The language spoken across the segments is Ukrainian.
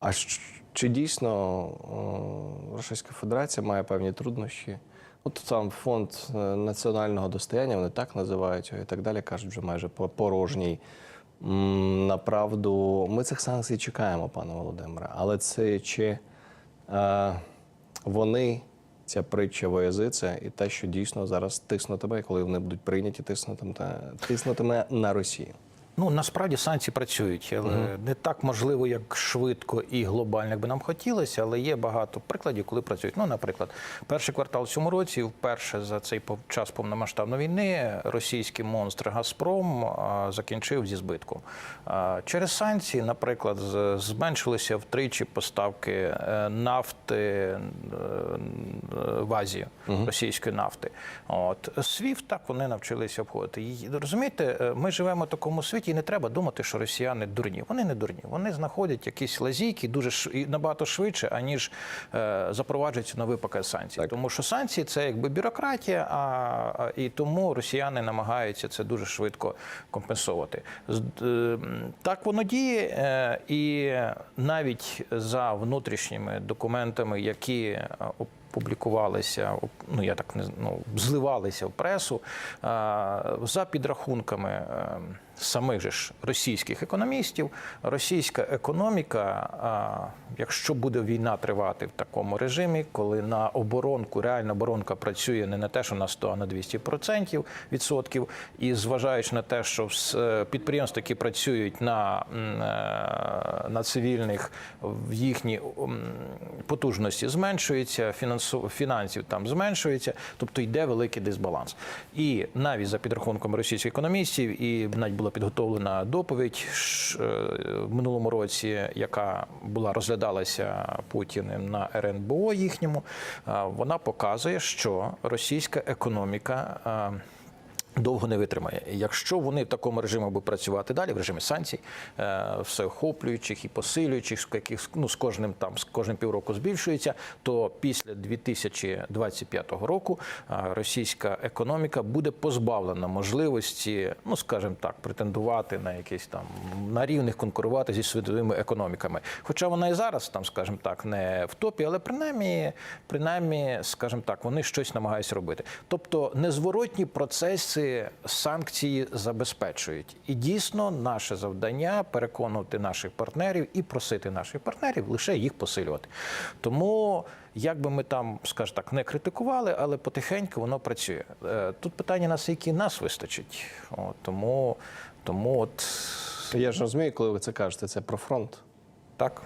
А чи дійсно Російська Федерація має певні труднощі? От там фонд е, національного достояння, вони так називають його і так далі, кажуть, вже майже по- порожній. Направду, ми цих санкцій чекаємо, пане Володимире, але це чи е, вони, ця притча во язиця, і те, що дійсно зараз тиснутиме, коли вони будуть прийняті, тиснутиме, тиснутиме на Росію. Ну насправді санкції працюють, але не так можливо, як швидко і глобально, як би нам хотілося, але є багато прикладів, коли працюють. Ну, наприклад, перший квартал в цьому році, вперше за цей час повномасштабної війни, російський монстр Газпром закінчив зі збитком. Через санкції, наприклад, зменшилися втричі поставки е, нафти е, в Азію, російської нафти. От СВІФ так вони навчилися обходити. І розумієте, е, ми живемо в такому світі, і не треба думати, що росіяни дурні. Вони не дурні. Вони знаходять якісь лазійки дуже ш... і набагато швидше, аніж е, запроваджується новий пакет санкцій. Так. Тому що санкції це якби бюрократія, а, а і тому росіяни намагаються це дуже швидко компенсувати. З- е, Так воно діє, е, і навіть за внутрішніми документами, які е, Публікувалися, ну я так не ну, зливалися в пресу а, за підрахунками е, самих же ж російських економістів. Російська економіка, якщо буде війна тривати в такому режимі, коли на оборонку, реальна оборонка працює не на те, що на 100, а на 200 процентів відсотків, і зважаючи на те, що е, підприємства, які працюють на, е, на цивільних, в їхні потужності зменшуються, фінансів там зменшується, тобто йде великий дисбаланс. І навіть за підрахунком російських економістів, і навіть була підготовлена доповідь е, в минулому році, яка була розглядалася Путіним на РНБО їхньому, е, вона показує, що російська економіка. Довго не витримає. Якщо вони в такому режимі будуть працювати далі, в режимі санкцій, е, всеохоплюючих і посилюючих, яких ну, з кожним там з кожним півроку збільшується, то після 2025 року е, російська економіка буде позбавлена можливості, ну скажімо так, претендувати на якісь там на рівних конкурувати зі світовими економіками. Хоча вона і зараз там, скажімо так, не в топі, але принаймні, принаймні, скажімо так, вони щось намагаються робити. Тобто незворотні процеси санкції забезпечують. І дійсно наше завдання переконувати наших партнерів і просити наших партнерів лише їх посилювати. Тому. Як би ми там, скажімо так, не критикували, але потихеньку воно працює. Е, Тут питання наскільки нас вистачить. От, тому, тому от Я ж розумію, коли ви це кажете, це про фронт так.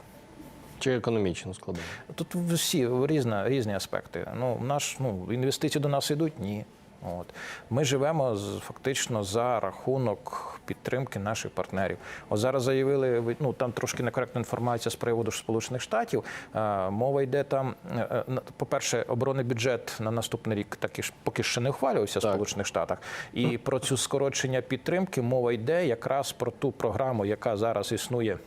чи економічну складову. Тут всі різна, різні аспекти. Ну, наш, ну, інвестиції до нас йдуть? Ні. От. Ми живемо з, фактично за рахунок підтримки наших партнерів. От зараз заявили, ви- ну там трошки некоректна інформація з приводу Сполучених Штатів. Е, мова йде там, е, е, на- по-перше, оборонний бюджет на наступний рік таки ж поки ще не ухвалювався в Сполучених Штатах. І про цю скорочення підтримки мова йде якраз про ту програму, яка зараз існує.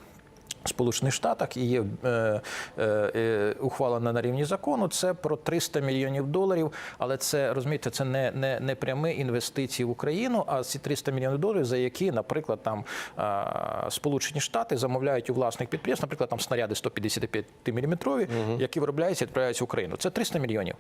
Сполучених Штатах і є е, е, е, ухвалена на рівні закону. Це про 300 мільйонів доларів. Але це розумієте, це не, не, не прямі інвестиції в Україну, а ці 300 мільйонів доларів, за які, наприклад, там е, Сполучені Штати замовляють у власних підприємств, наприклад, там снаряди 155 мм, які виробляються і відправляються в Україну. Це 300 мільйонів.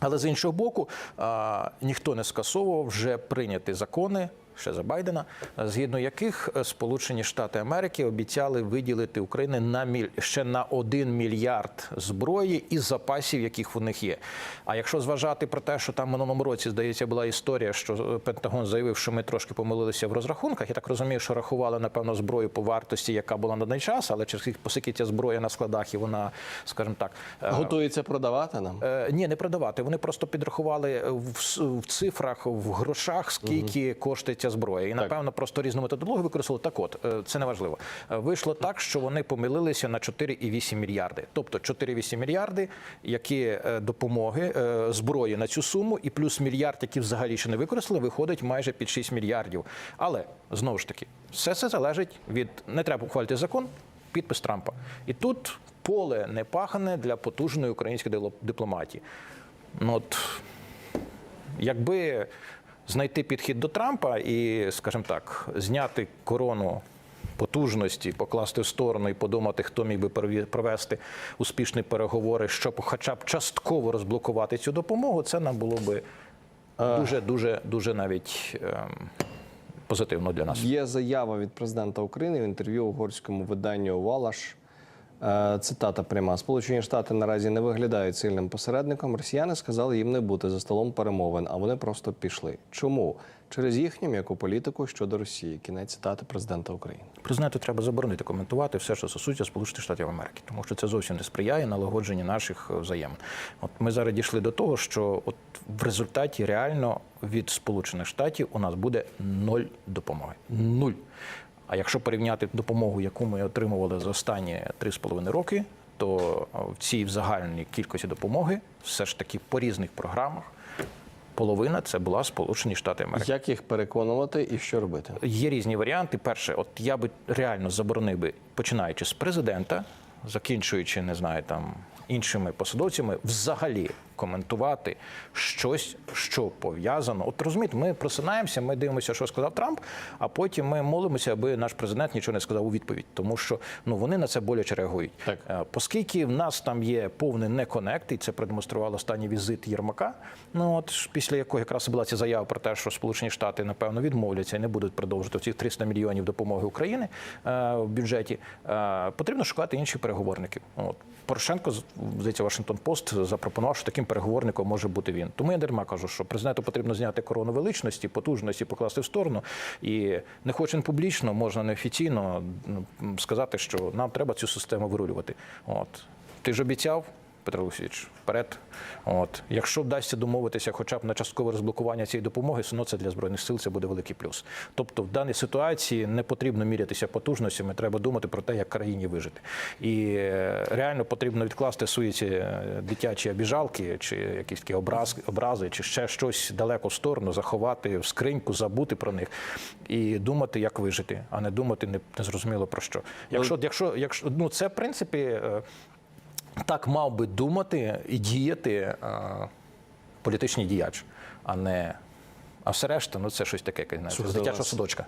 Але з іншого боку, а, ніхто не скасовував вже прийняті закони. Ще за Байдена, згідно яких е, Сполучені Штати Америки обіцяли виділити Україні на міль ще на 1 мільярд зброї із запасів, яких у них є. А якщо зважати про те, що там в минулому році здається була історія, що е, Пентагон заявив, що ми трошки помилилися в розрахунках. Я так розумію, що рахували напевно зброю по вартості, яка була на даний час, але через оскільки ця зброя на складах і вона, скажімо так, е, Готується продавати нам? Ні, не продавати. Вони просто підрахували в, в цифрах, в грошах, скільки коштує ця зброя. І напевно просто різну методологію використали. Так от, е, це не важливо. Е, Вийшло так, що вони помилилися на 4,8 мільярди. Тобто 4,8 мільярди, які е, допомоги зброї на цю суму, і плюс мільярд, який взагалі ще не використали, виходить майже під 6 мільярдів. Але знову ж таки, все це залежить від не треба ухвалити закон, підпис Трампа. І тут поле не пахане для потужної української дипломатії. Ну, от, якби знайти підхід до Трампа і, скажімо так, зняти корону потужності, покласти в сторону і подумати, хто міг би провести успішні переговори, щоб хоча б частково розблокувати цю допомогу, це нам було би дуже, дуже, дуже навіть ем, позитивно для нас. Є заява від президента України в інтерв'ю угорському виданню Валаш. Е, Цитата пряма: Сполучені Штати наразі не виглядають сильним посередником. Росіяни сказали їм не бути за столом перемовин, а вони просто пішли. Чому? Через їхню м'яку політику щодо Росії. Кінець цитати президента України. Президенту треба заборонити коментувати все, що стосується Сполучених Штатів Америки, тому що це зовсім не сприяє налагодженню наших е, взаємин. От ми зараз дійшли до того, що от в результаті реально від Сполучених Штатів у нас буде ноль допомоги. Нуль. А якщо порівняти допомогу, яку ми отримували за останні 3,5 роки, то в цій загальній кількості допомоги все ж таки по різних програмах половина це була Сполучені Штати Америки. Як їх переконувати і що робити? Є різні варіанти. Перше, от я би реально заборонив би, починаючи з президента, закінчуючи, не знаю, там іншими посадовцями, взагалі коментувати щось, що пов'язано. От розумієте, ми просинаємося, ми дивимося, що сказав Трамп, а потім ми молимося, аби наш президент нічого не сказав у відповідь, тому що ну вони на це боляче реагують. Так. Е, Оскільки в нас там є повний неконект, і це продемонстрував останній візит Єрмака. Ну от після якого якраз була ця заява про те, що Сполучені Штати напевно відмовляться і не будуть продовжувати цих 300 мільйонів допомоги Україні е, в бюджеті. Е, потрібно шукати інших переговорників. От Порошенко здається, Вашингтон Пост запропонував, що таким переговорником може бути він. Тому я дарма кажу, що президенту потрібно зняти корону величності, потужності, покласти в сторону. І не хоче публічно, можна неофіційно ну, сказати, що нам треба цю систему вирулювати. От ти ж обіцяв. Петро Олексійович, вперед. От якщо вдасться домовитися, хоча б на часткове розблокування цієї допомоги, все одно це для збройних сил це буде великий плюс. Тобто, в даній ситуації не потрібно мірятися потужностями, треба думати про те, як країні вижити. І е, реально потрібно відкласти свої ці е, дитячі обіжалки, чи якісь такі образ, образи, чи ще щось далеко в сторону, заховати в скриньку, забути про них і думати, як вижити, а не думати не, не зрозуміло про що. Якщо, якщо, якщо ну це в принципі. Е, так мав би думати і діяти а, політичний діяч, а не. А все решта, ну це щось таке, якесь, з дитячого садочка.